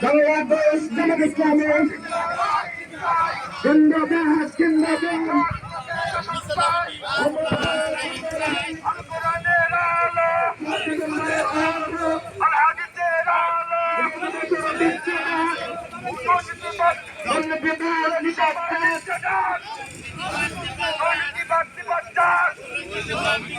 Bangladesh, Jamaat Islami, Zindabad, Zindabad. Jamaat Islami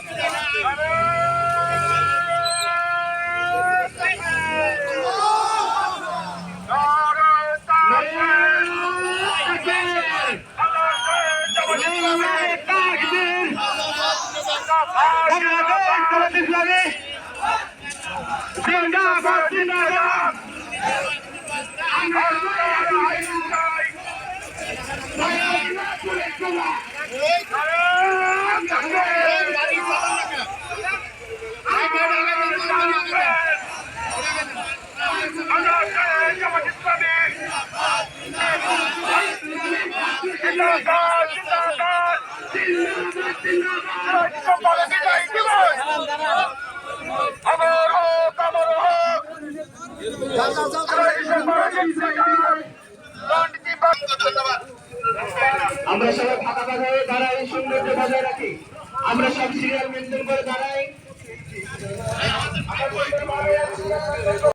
আমরা সবাই ফাঁকা ফাঁকা হয়ে দাঁড়াই সৌন্দর্য বজায় রাখি। আমরা সব সিরিয়াল মেনটেন করে দাঁড়াই।